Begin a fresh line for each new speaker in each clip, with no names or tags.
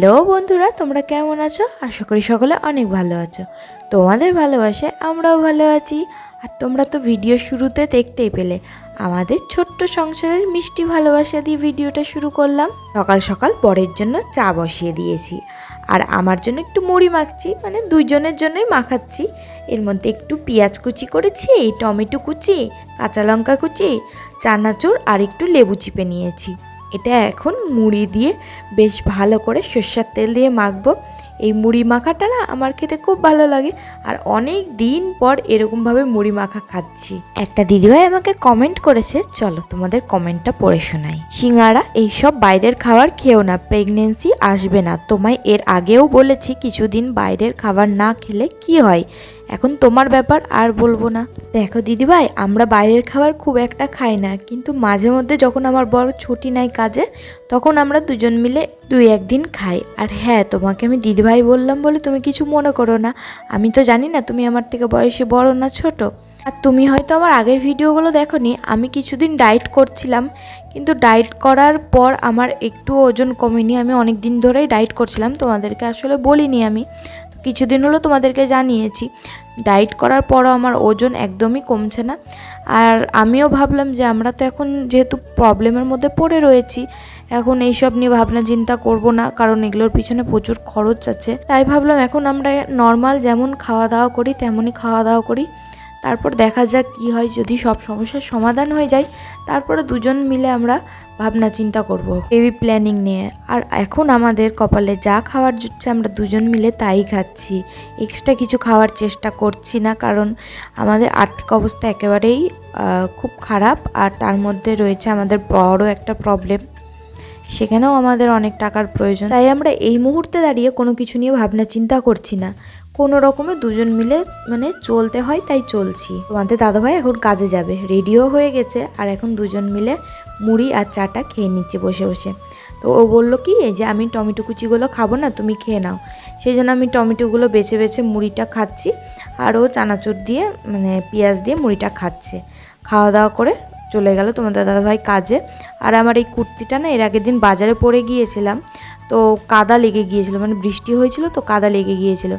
Hello বন্ধুরা, তোমরা কেমন আছো? আশা করি সকলে অনেক ভালো আছো। তোমাদের ভালোবাসায় আমরাও ভালো আছি। আর তোমরা তো ভিডিও শুরুতে দেখতেই পেলে, আমাদের ছোট্ট সংসারের মিষ্টি ভালোবাসা দিয়ে ভিডিওটা শুরু করলাম। সকাল সকাল বরের জন্য চা বসিয়ে দিয়েছি। আর আমার জন্য একটু মুড়ি মাখছি মানে দুইজনের জন্যই মাখাচ্ছি। এর মধ্যে একটু পেঁয়াজ কুচি করেছি, টমেটো কুচি, কাঁচা লঙ্কা কুচি, চানাচুর আর একটু লেবু চিপে নিয়েছি। এটা এখন মুড়ি দিয়ে বেশ ভালো করে সর্ষের তেল দিয়ে মাখবো। এই মুড়ি মাখাটা না আমার খেতে খুব ভালো লাগে আর অনেক দিন পর এরকমভাবে মুড়ি মাখা খাচ্ছি। একটা দিদিভাই আমাকে কমেন্ট করেছে, চলো তোমাদের কমেন্টটা পড়ে শোনাই। সিঙ্গারা, এইসব বাইরের খাবার খেও না প্রেগনেন্সি আসবে না। তোমায় এর আগেও বলেছি, কিছুদিন বাইরের খাবার না খেলে কি হয়? এখন তোমার ব্যাপার আর বলব না। দেখো দিদিভাই, আমরা বাইরের খাবার খুব একটা খাই না, কিন্তু মাঝে মধ্যে যখন আমার বড় ছুটি নাই কাজে, তখন আমরা দুজন মিলে দুই একদিন খাই। আর হ্যাঁ তোমাকে আমি দিদিভাই বললাম বলে তুমি কিছু মনে করো না। আমি তো জানি না তুমি আমার থেকে বয়সে বড় না ছোট। আর তুমি হয়তো আমার আগের ভিডিওগুলো দেখোনি, আমি কিছুদিন ডায়েট করছিলাম, কিন্তু ডায়েট করার পর আমার একটু ওজন কমেনি। আমি অনেক দিন ধরেই ডায়েট করছিলাম, তোমাদেরকে আসলে বলিনি আমি। কিছুদিন হলো তোমাদেরকে জানিয়েছি। ডায়েট করার পরও আমার ওজন একদমই কমছে না। আর আমিও ভাবলাম যে আমরা তো এখন যেহেতু প্রবলেমের মধ্যে পড়ে রয়েছি, এখন এইসব নিয়ে ভাবনা চিন্তা করব না, কারণ এগুলোর পিছনে প্রচুর খরচ আছে। তাই ভাবলাম এখন আমরা নর্মাল যেমন খাওয়া দাওয়া করি, তেমনই খাওয়া দাওয়া করি। তারপর দেখা যাক কি হয়, যদি সব সমস্যার সমাধান হয়ে যায়, তারপরে দুজন মিলে আমরা ভাবনা চিন্তা করব বেবি প্ল্যানিং নিয়ে। আর এখন আমাদের কপালে যা খাওয়ার জুটছে আমরা দুজন মিলে তাই খাচ্ছি। এক্সট্রা কিছু খাওয়ার চেষ্টা করছি না, কারণ আমাদের আর্থিক অবস্থা একেবারেই খুব খারাপ। আর তার মধ্যে রয়েছে আমাদের বড় একটা প্রবলেম সেখানেও আমাদের অনেক টাকার প্রয়োজন। তাই আমরা এই মুহূর্তে দাঁড়িয়ে কোনো কিছু নিয়ে ভাবনা চিন্তা করছি না। কোনো রকমে দুজন মিলে মানে চলতে হয়, তাই চলছি। তোমাদের দাদাভাই এখন কাজে যাবে। রেডিও হয়ে গেছে। আর এখন দুজন মিলে মুড়ি আর চাটা খেয়ে নিচ্ছে বসে বসে। তো ও বলল কি যে আমি টমেটো কুচিগুলো খাব না, তুমি খেয়ে নাও। সেই জন্য আমি টমেটোগুলো বেছে বেছে মুড়িটা খাচ্ছি আর ও চানাচুর দিয়ে মানে পেঁয়াজ দিয়ে মুড়িটা খাচ্ছে। খাওয়া দাওয়া করে চলে গেল তোমাদের দাদাভাই কাজে। আর আমার এই কুর্তিটা না, এর আগের দিন বাজারে পরে গিয়েছিলাম। তো কাদা লেগে গিয়েছিল মানে বৃষ্টি হয়েছিল তো কাদা লেগে গিয়েছিল।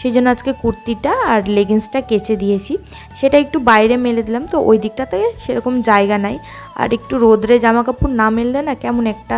সেই জন্য আজকে কুর্তিটা আর লেগিংসটা কেচে দিয়েছি। সেটা একটু বাইরে মেলে দিলাম, তো ওই দিকটাতে সেরকম জায়গা নাই। আর একটু রোদ্রে জামা কাপড় না মেললে না কেমন একটা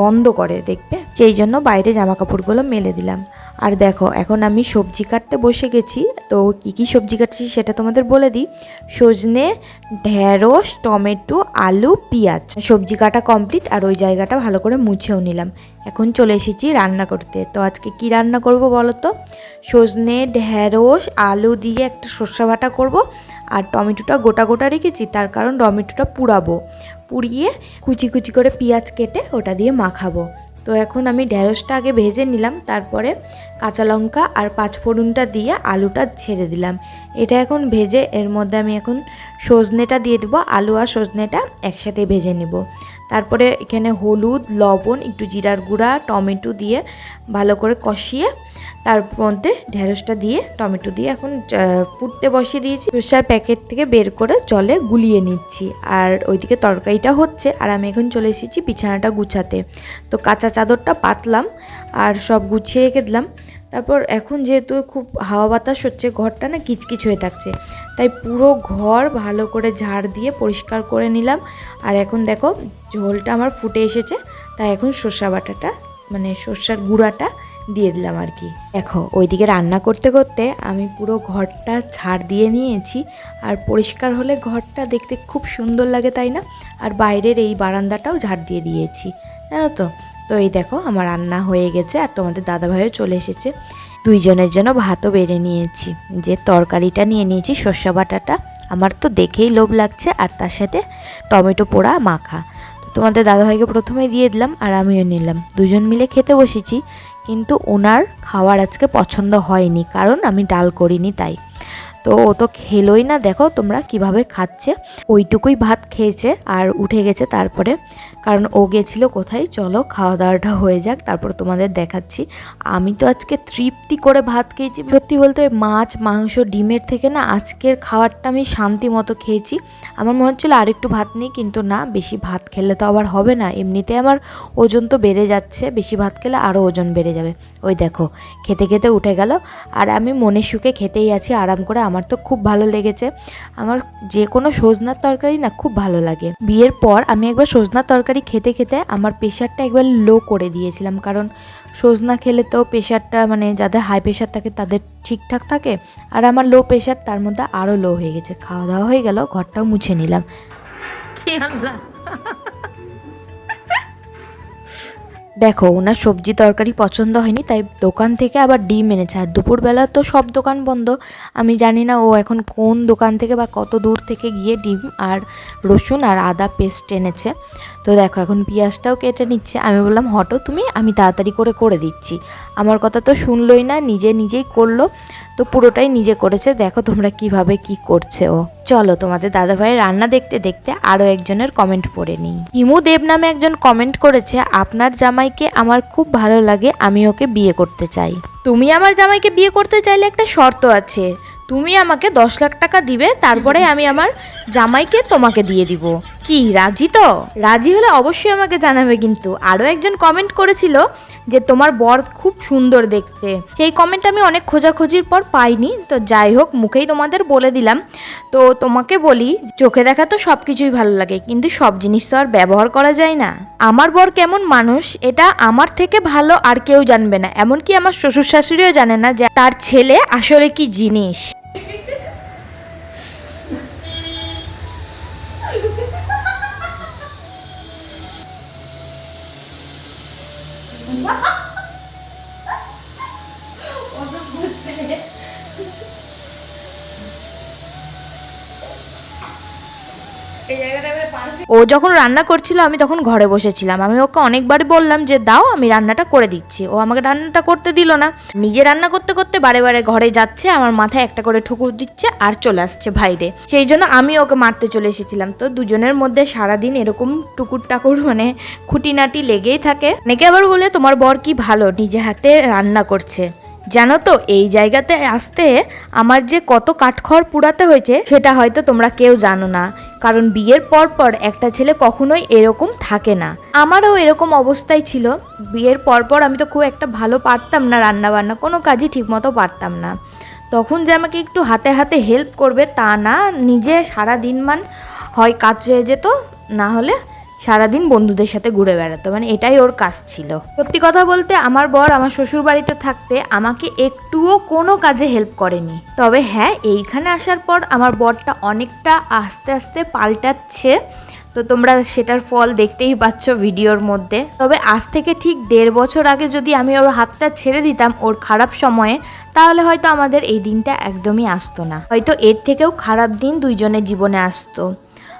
গন্ধ করে দেখবে। সেই জন্য বাইরে জামা কাপড়গুলো মেলে দিলাম। আর দেখো, এখন আমি সবজি কাটতে বসে গেছি। তো কী কী সবজি কাটছি সেটা তোমাদের বলে দিই। সজনে, ঢেঁড়স, টমেটো, আলু, পেঁয়াজ। সবজি কাটা কমপ্লিট আর ওই জায়গাটা ভালো করে মুছেও নিলাম। এখন চলে এসেছি রান্না করতে। তো আজকে কি রান্না করব বলো তো? সজনে, ঢেঁড়স, আলু দিয়ে একটা সর্ষে বাটা করব আর টমেটোটা গোটা গোটা রেখেছি। তার কারণ টমেটোটা পুড়াবো। পুড়িয়ে কুচি কুচি করে পেঁয়াজ কেটে ওটা দিয়ে মাখাবো। তো এখন আমি ঢেঁড়সটা আগে ভেজে নিলাম, তারপরে কাঁচা লঙ্কা আর পাঁচফোড়নটা দিয়ে আলুটা ছেড়ে দিলাম। এটা এখন ভেজে এর মধ্যে আমি এখন সজনেটা দিয়ে দেবো, আলু আর সজনেটা একসাথে ভেজে নেব। তারপরে এখানে হলুদ, লবণ, একটু জিরার গুঁড়া, টমেটো দিয়ে ভালো করে কষিয়ে তার মধ্যে ঢেঁড়সটা দিয়ে, টমেটো দিয়ে এখন ফুটতে বসিয়ে দিয়েছি। সর্ষার প্যাকেট থেকে বের করে জলে গুলিয়ে নিচ্ছি। আর ওইদিকে তরকারিটা হচ্ছে, আর আমি এখন চলে এসেছি বিছানাটা গুছাতে। তো কাঁচা চাদরটা পাতলাম, আর সব গুছিয়ে রেখে দিলাম। তারপর এখন যেহেতু খুব হাওয়া বাতাস হচ্ছে, ঘরটা না কিচকিচ হয়ে থাকছে। তাই পুরো ঘর ভালো করে ঝাড় দিয়ে পরিষ্কার করে নিলাম। আর এখন দেখো, ঝোলটা আমার ফুটে এসেছে, তাই এখন সর্ষা বাটাটা মানে সর্ষার গুঁড়াটা দিয়ে দিলাম আর কি। দেখো, ওইদিকে রান্না করতে করতে আমি পুরো ঘরটা ঝাড় দিয়ে নিয়েছি। আর পরিষ্কার হলে ঘরটা দেখতে খুব সুন্দর লাগে, তাই না? আর বাইরের এই বারান্দাটাও ঝাড় দিয়ে দিয়েছি, জানো তো? তো এই দেখো, আমার রান্না হয়ে গেছে আর তোমাদের দাদাভাইও চলে এসেছে। দুইজনের জন্য ভাতও বেড়ে নিয়েছি। যে তরকারিটা নিয়ে নিয়েছি, সর্ষে বাটাটা, আমার তো দেখেই লোভ লাগছে আর তার সাথে টমেটো পোড়া মাখা। তোমাদের দাদাভাইকে প্রথমে দিয়ে দিলাম আর আমিও নিলাম। দুজন মিলে খেতে বসেছি, কিন্তু ওনার খাওয়ার আজকে পছন্দ হয়নি, কারণ আমি ডাল করিনি তাই। তো ও তো খেলোই না, দেখো তোমরা কীভাবে খাচ্ছে। ওইটুকুই ভাত খেয়েছে আর উঠে গেছে তারপরে কারণ ও গেছিল কোথায়? চলো খাওয়া দাওয়াটা হয়ে যাক, তারপর তোমাদের দেখাচ্ছি। আমি তো আজকে তৃপ্তি করে ভাত খেয়েছি। সত্যি বলতে মাছ, মাংস, ডিমের থেকে না আজকের খাবারটা আমি শান্তি মতো খেয়েছি। আমার মনে হচ্ছিল আরেকটু ভাত নেই, কিন্তু না, বেশি ভাত খেলে তো আবার হবে না। এমনিতে আমার ওজন তো বেড়ে যাচ্ছে, বেশি ভাত খেলে আরও ওজন বেড়ে যাবে। ওই দেখো, খেতে খেতে উঠে গেল। আর আমি মনে সুখে খেতেই আছি, আরাম করে। আমার তো খুব ভালো লেগেছে। আমার যে কোনো সজনার তরকারি না খুব ভালো লাগে। বিয়ের পর আমি একবার সজনার তরকারি খেতে খেতে আমার প্রেশারটা একবার লো করে দিয়েছিলাম। কারণ সজনা খেলে তো প্রেশারটা মানে যাদের হাই প্রেশার থাকে তাদের ঠিকঠাক থাকে। আর আমার লো প্রেশার তার মধ্যে আরও লো হয়ে গেছে। খাওয়া দাওয়া হয়ে গেল, ঘরটাও মুছে নিলাম। দেখো ওনার সবজি তরকারি পছন্দ হয়নি, তাই দোকান থেকে আবার ডিম এনেছে। আর দুপুরবেলা তো সব দোকান বন্ধ। আমি জানি না ও এখন কোন দোকান থেকে বা কত দূর থেকে গিয়ে ডিম আর রসুন আর আদা পেস্ট এনেছে। তো দেখো, এখন পেঁয়াজটাও কেটে নিচ্ছে। আমি বললাম, হটো তুমি, আমি তাড়াতাড়ি করে করে দিচ্ছি। আমার কথা তো শুনলই না, নিজে নিজেই করল। তো পুরোটাই নিজে করেছে। দেখো তোমরা কীভাবে কি করছে ও। চলো তোমাদের দাদাভাইয়ের রান্না দেখতে দেখতে আরও একজনের কমেন্ট পড়ে নিই। হিমু দেব নামে একজন কমেন্ট করেছে, আপনার জামাইকে আমার খুব ভালো লাগে, আমি ওকে বিয়ে করতে চাই। তুমি আমার জামাইকে বিয়ে করতে চাইলে একটা শর্ত আছে। তুমি আমাকে দশ লাখ টাকা দিবে, তারপরে আমি আমার জামাইকে তোমাকে দিয়ে দিব। কি, রাজি তো? রাজি হলে অবশ্যই আমাকে জানাবে কিন্তু। আরও একজন কমেন্ট করেছিল যে তোমার বর খুব সুন্দর দেখতে। সেই কমেন্ট আমি অনেক খোঁজাখুঁজির পর পাইনি। তো যাই হোক, মুখেই তোমাদের বলে দিলাম। তো তোমাকে বলি, চোখে দেখা তো সব কিছুই ভালো লাগে, কিন্তু সব জিনিস তো আর ব্যবহার করা যায় না। আমার বর কেমন মানুষ, এটা আমার থেকে ভালো আর কেউ জানবে না। এমনকি আমার শ্বশুর শাশুড়িও জানে না যে তার ছেলে আসলে কি জিনিস। যখন রান্না করছিল, আমি তখন ঘরে বসেছিলাম। আমি ওকে অনেকবারই বললাম যে, দাও, আমি রান্নাটা করে দিচ্ছি। ও আমাকে রান্নাটা করতে দিল না। নিজে রান্না করতে করতে বারে বারে ঘরে যাচ্ছে, আমার মাথায় একটা করে ঠুকুর দিচ্ছে আর চলে আসছে বাইরে। সেই জন্য আমি ওকে মারতে চলে এসেছিলাম। তো দুজনের মধ্যে সারাদিন এরকম টুকুর টাকুর মানে খুঁটিনাটি লেগেই থাকে। অনেকে আবার বলে, তোমার বর কি ভালো? নিজে হাতে রান্না করছে। জানো তো, এই জায়গাতে আসতে আমার যে কত কাঠখড় পুড়াতে হয়েছে, সেটা হয়তো তোমরা কেউ জানো না। কারণ বিয়ের পর পর একটা ছেলে কখনোই এরকম থাকে না। আমারও এরকম অবস্থায় ছিল। বিয়ের পর পর আমি তো খুব একটা ভালো পারতাম না রান্না বান্না কোনো কাজই ঠিকমতো পারতাম না। তখন যে আমাকে একটু হাতে হাতে হেল্প করবে তা না, নিজে সারা দিন মান হয় কাজে যেত, না হলে সারাদিন বন্ধুদের সাথে ঘুরে বেড়াতো মানে এটাই ওর কাজ ছিল। সত্যি কথা বলতে আমার বর আমার শ্বশুর বাড়িতে থাকতে আমাকে একটুও কোনো কাজে হেল্প করেনি। তবে হ্যাঁ এইখানে আসার পর আমার বরটা অনেকটা আস্তে আস্তে পাল্টাচ্ছে। তো তোমরা সেটার ফল দেখতেই পাচ্ছ ভিডিওর মধ্যে। তবে আজ থেকে ঠিক দেড় বছর আগে যদি আমি ওর হাতটা ছেড়ে দিতাম ওর খারাপ সময়ে, তাহলে হয়তো আমাদের এই দিনটা একদমই আসতো না। হয়তো এর থেকেও খারাপ দিন দুইজনের জীবনে আসতো।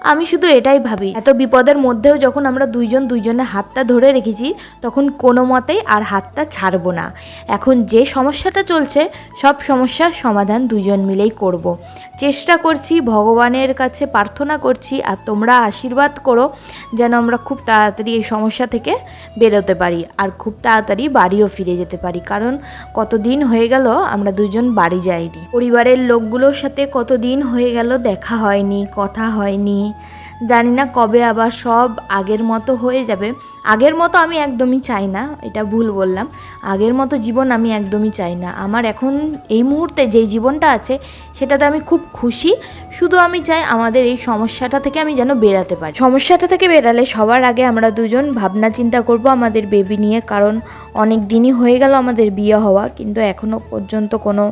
আমি শুধু এটাই ভাবি। এত বিপদের মধ্যেও যখন আমরা দুইজন দুইজনের হাতটা ধরে রেখেছি, তখন কোনো মতেই আর হাতটা ছাড়বো না। এখন যে সমস্যাটা চলছে, সব সমস্যার সমাধান দুইজন মিলেই করব। চেষ্টা করছি, ভগবানের কাছে প্রার্থনা করছি, আর তোমরা আশীর্বাদ করো, যেন আমরা খুব তাড়াতাড়ি এই সমস্যা থেকে বেরোতে পারি, আর খুব তাড়াতাড়ি বাড়িও ফিরে যেতে পারি। কারণ কতদিন হয়ে গেল আমরা দুজন বাড়ি যাইনি। পরিবারের লোকগুলোর সাথে কতদিন হয়ে গেল দেখা হয়নি, কথা হয়নি। জানি না কবে আবার সব আগের মতো হয়ে যাবে। আগের মতো আমি একদমই চাই না, এটা ভুল বললাম। আগের মতো জীবন আমি একদমই চাই না। আমার এখন এই মুহূর্তে যেই জীবনটা আছে, সেটাতে আমি খুব খুশি। শুধু আমি চাই আমাদের এই সমস্যাটা থেকে আমি যেন বেরাতে পারি। সমস্যাটা থেকে বেরালে সবার আগে আমরা দুজন ভাবনা চিন্তা করব আমাদের বেবি নিয়ে, কারণ অনেক দিনই হয়ে গেল আমাদের বিয়ে হওয়া, কিন্তু এখনও পর্যন্ত কোনো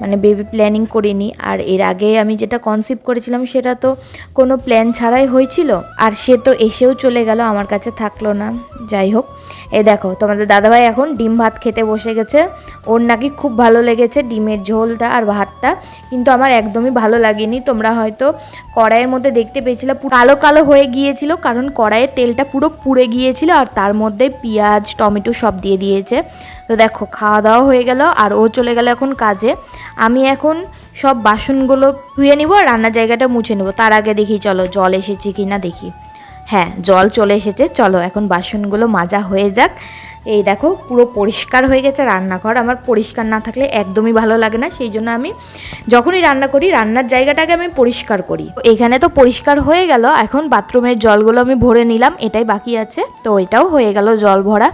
মানে বেবি প্ল্যানিং করিনি। আর এর আগে আমি যেটা কনসিভ করেছিলাম, সেটা তো কোনো প্ল্যান ছাড়াই হয়েছিল। আর সে তো এসেও চলে গেল, আমার কাছে থাকল না। যাই হোক। এই দেখো, তোমাদের দাদাভাই এখন ডিম ভাত খেতে বসে গেছে। ওর নাকি খুব ভালো লেগেছে ডিমের ঝোলটা আর ভাতটা। কিন্তু আমার একদমই ভালো লাগেনি। তোমরা হয়তো কড়াইয়ের মধ্যে দেখতে পেয়েছিলে কালো কালো হয়ে গিয়েছিল, কারণ কড়াইয়ের তেলটা পুরো পুড়ে গিয়েছিল আর তার মধ্যে পেঁয়াজ, টমেটো সব দিয়ে দিয়েছে। তো দেখো, খাওয়া দাওয়া হয়ে গেল আর ও চলে গেল এখন কাজে। আমি এখন সব বাসনগুলো ধুয়ে নিব আর রান্নার জায়গাটা মুছে নেব। তার আগে দেখি, চলো জল এসেছে কি না দেখি। হ্যাঁ জল চলে এসেছে। চলো, এখন বাসনগুলো মাজা হয়ে যাক। এই দেখো, পুরো পরিষ্কার হয়ে গেছে রান্নাঘর। আমার পরিষ্কার না থাকলে একদমই ভালো লাগে না। সেই জন্য আমি যখনই রান্না করি, রান্নার জায়গাটাকে আমি পরিষ্কার করি। এখানে তো পরিষ্কার হয়ে গেল। এখন বাথরুমের জলগুলো আমি ভরে নিলাম। এটাই বাকি আছে। তো এটাও হয়ে গেল জল ভরা।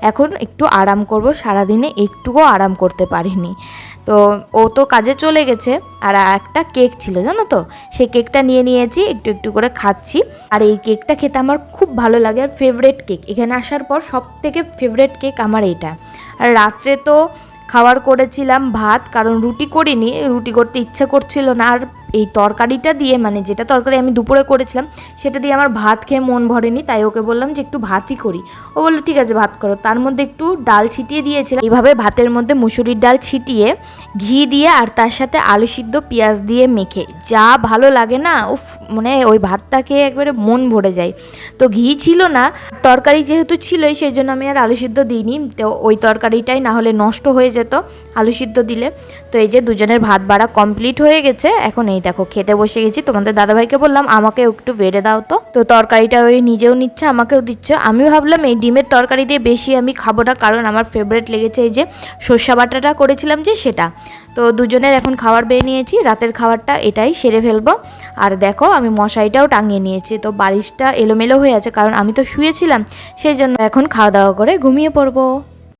এখন একটু আরাম করব। সারাদিনে একটুও আরাম করতে পারিনি। তো ও তো কাজে চলে গেছে আর একটা কেক ছিল, জানো তো? সেই কেকটা নিয়ে নিয়েছি, একটু একটু করে খাচ্ছি। আর এই কেকটা খেতে আমার খুব ভালো লাগে আর ফেভারেট কেক। এখানে আসার পর সব থেকে ফেভারেট কেক আমার এটা। আর রাত্রে তো খাবার করেছিলাম ভাত, কারণ রুটি করিনি, রুটি করতে ইচ্ছা করছিল না। আর এই তরকারিটা দিয়ে মানে যেটা তরকারি আমি দুপুরে করেছিলাম, সেটা দিয়ে আমার ভাত খেয়ে মন ভরেনি, তাই ওকে বললাম যে একটু ভাতই করি। ও বলল, ঠিক আছে, ভাত করো। তার মধ্যে একটু ডাল ছিটিয়ে দিয়েছিলাম। এইভাবে ভাতের মধ্যে মুসুরির ডাল ছিটিয়ে ঘি দিয়ে আর তার সাথে আলু সিদ্ধ পেঁয়াজ দিয়ে মেখে। যা ভালো লাগে না, উফ মানে ওই ভাতটা খেয়ে একবারে মন ভরে যায়। তো ঘি ছিল না, তরকারি যেহেতু ছিলই, সেই জন্য আমি আর আলু সিদ্ধ দিইনি। তো ওই তরকারিটাই না হলে নষ্ট হয়ে যেত। আলু সিদ্ধ দিলে। তো এই যে দুজনের ভাত বাড়া কমপ্লিট হয়ে গেছে। এখন এই দেখো, খেতে বসে গেছি। তোমাদের দাদাভাইকে বললাম, আমাকে একটু বেড়ে দাও তো। তো তরকারিটা ওই নিজেও নিচ্ছে, আমাকেও দিচ্ছে। আমি ভাবলাম, এই ডিমের তরকারি দিয়ে বেশি আমি খাব না, কারণ আমার ফেভারিট লেগেছে এই যে সর্ষা বাটাটা করেছিলাম যে সেটা। তো দুজনের এখন খাবার বেয়ে নিয়েছি। রাতের খাবারটা এটাই সেরে ফেলব। আর দেখো, আমি মশারিটাও টাঙিয়ে নিয়েছি। তো বালিশটা এলোমেলো হয়ে আছে, কারণ আমি তো শুয়েছিলাম, সেই জন্য এখন খাওয়া দাওয়া করে ঘুমিয়ে পড়ব।